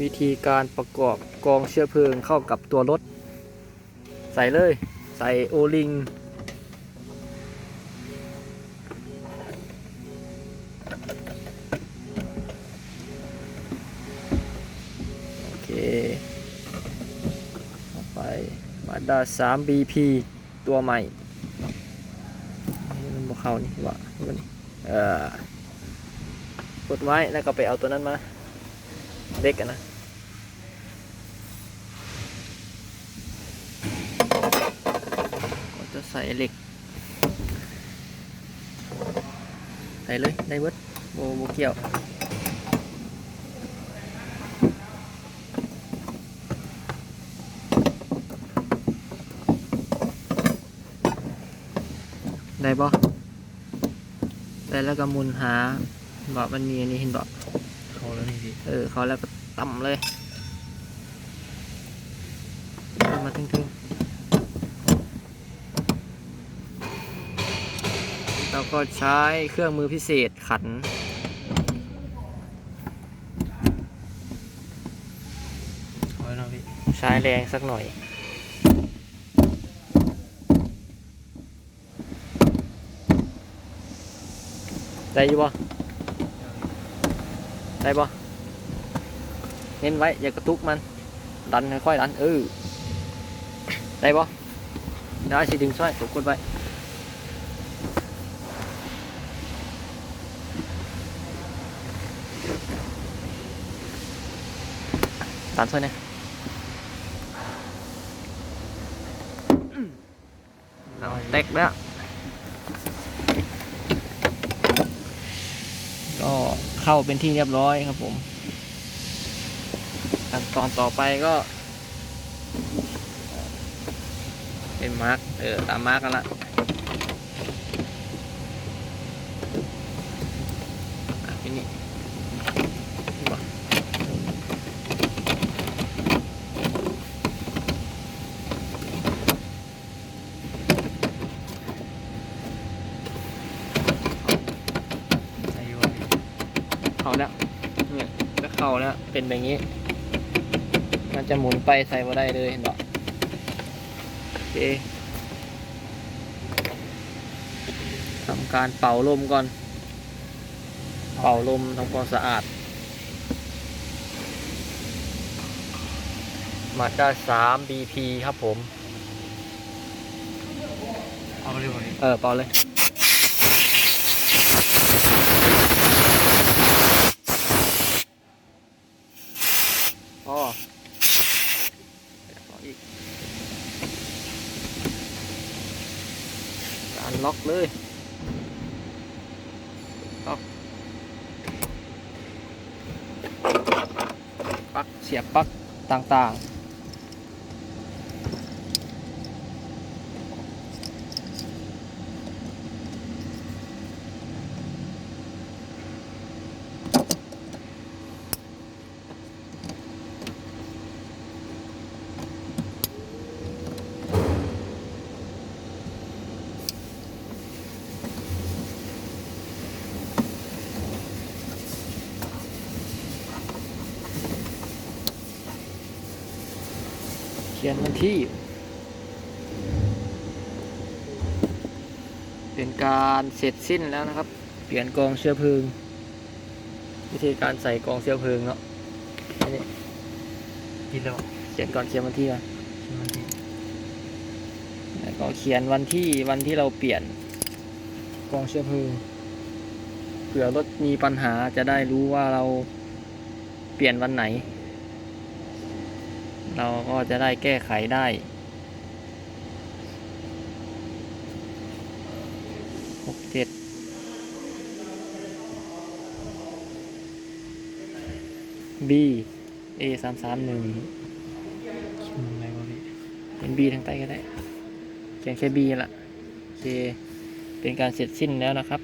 วิธีการประกอบกองเชื้อเพลิงเข้ากับตัวรถ ใส่เลย ใส่โอลิง โอเคไปมาด้า 3 BP ตัวใหม่นี่มันบวเข้านี่วะมันเอ่อกดไว้แล้วก็ไปเอาตัวนั้นมา เล็กอะนะก็จะใส่เหล็ก ใส่เลย ได้เบิดโบโบเกี่ยวได้บ่ได้แล้วก็มุนหาบอกมันมีอันนี้เห็นบอก เขาแล้วนี่พี่เออ เขาแล้วก็ต่ำเลยเอามาทึ่งๆเราก็ใช้เครื่องมือพิเศษขันเขาแล้วพี่ใช้แรงสักหน่อยได้อยู่บ่ ได้บ่เน้นไว้อย่ากระตุกมัน ดันค่อยๆดันเออได้บ่ได้สิดึงช่วยตกกดไว้ดันช่วยเนี่ยเอาเต็กแล้ว ก็ เข้าเป็นที่เรียบร้อยครับผมขั้นตอนต่อไปก็ เป็นมาร์กเออตามมาร์กกันละอะที่นี่นี่บ่ อายุพี่ เข้าแล้วเนี่ยก็เข้าแล้วเป็นแบบนี้ มันจะหมุนไปใส่มาได้เลยเห็นบ่โอเคทำการเป่าลมก่อน เป่าลมทำความสะอาด มาด้า3 BP ครับผม เอาเร็วกว่านี้เออ เป่าเลย พอเดี๋ยวขออีก อันล็อกเลยล็อกปลั๊กเสียบปลั๊กต่างๆ เขียนวันที่ เป็นการเสร็จสิ้นแล้วนะครับ เปลี่ยนกองเชื้อเพลิง วิธีการใส่กองเชื้อเพลิงเนาะอันนี้กินแล้วเขียนก่อนเขียนวันที่ก่อนใช่ไหมพี่แล้วก็เขียนวันที่วันที่เราเปลี่ยนกองเชื้อเพลิงเผื่อรถมีปัญหาจะได้รู้ว่าเราเปลี่ยนวันไหน เราก็จะได้แก้ไขได้ หกเจ็ด B A สามสามหนึ่งคิดอะไรวะพี่เป็น B ทางใต้ก็ได้ เขียนแค่ B ละโอเค เป็นการเสร็จสิ้นแล้วนะครับ